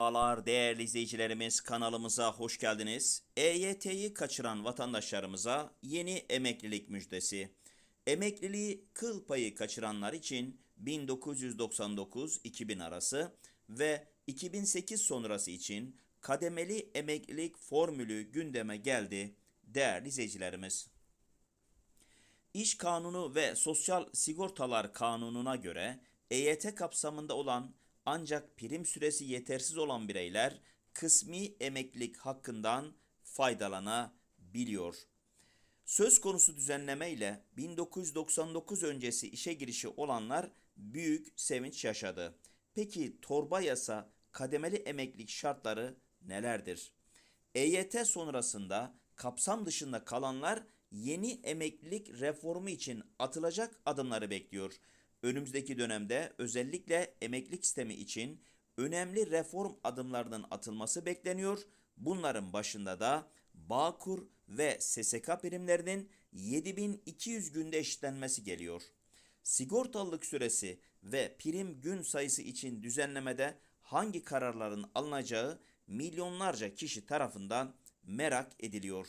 Merhabalar değerli izleyicilerimiz kanalımıza hoş geldiniz. EYT'yi kaçıran vatandaşlarımıza yeni emeklilik müjdesi. Emekliliği kıl payı kaçıranlar için 1999-2000 arası ve 2008 sonrası için kademeli emeklilik formülü gündeme geldi değerli izleyicilerimiz. İş Kanunu ve Sosyal Sigortalar Kanunu'na göre EYT kapsamında olan ancak prim süresi yetersiz olan bireyler kısmi emeklilik hakkından faydalanabiliyor. Söz konusu düzenleme ile 1999 öncesi işe girişi olanlar büyük sevinç yaşadı. Peki torba yasa kademeli emeklilik şartları nelerdir? EYT sonrasında kapsam dışında kalanlar yeni emeklilik reformu için atılacak adımları bekliyor. Önümüzdeki dönemde özellikle emeklilik sistemi için önemli reform adımlarının atılması bekleniyor. Bunların başında da Bağkur ve SSK primlerinin 7200 günde eşitlenmesi geliyor. Sigortalılık süresi ve prim gün sayısı için düzenlemede hangi kararların alınacağı milyonlarca kişi tarafından merak ediliyor.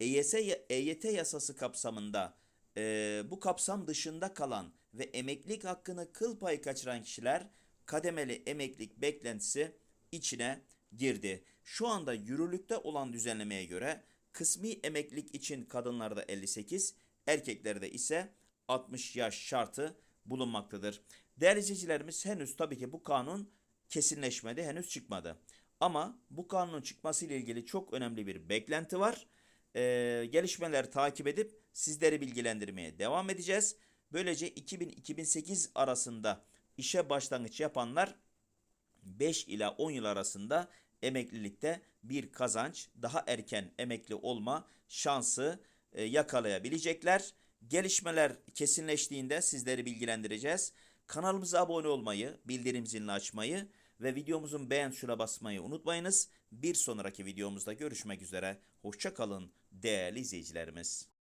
EYS, EYT yasası kapsamında e, bu kapsam dışında kalan ve emeklilik hakkını kıl payı kaçıran kişiler kademeli emeklilik beklentisi içine girdi. Şu anda yürürlükte olan düzenlemeye göre kısmi emeklilik için kadınlarda 58, erkeklerde ise 60 yaş şartı bulunmaktadır. Değerli izleyicilerimiz henüz tabii ki bu kanun kesinleşmedi, henüz çıkmadı. Ama bu kanunun çıkması ile ilgili çok önemli bir beklenti var. Ee, gelişmeleri takip edip sizleri bilgilendirmeye devam edeceğiz. Böylece 2000-2008 arasında işe başlangıç yapanlar 5 ila 10 yıl arasında emeklilikte bir kazanç, daha erken emekli olma şansı e, yakalayabilecekler. Gelişmeler kesinleştiğinde sizleri bilgilendireceğiz. Kanalımıza abone olmayı, bildirim zilini açmayı ve videomuzun beğen tuşuna basmayı unutmayınız. Bir sonraki videomuzda görüşmek üzere. Hoşça kalın değerli izleyicilerimiz.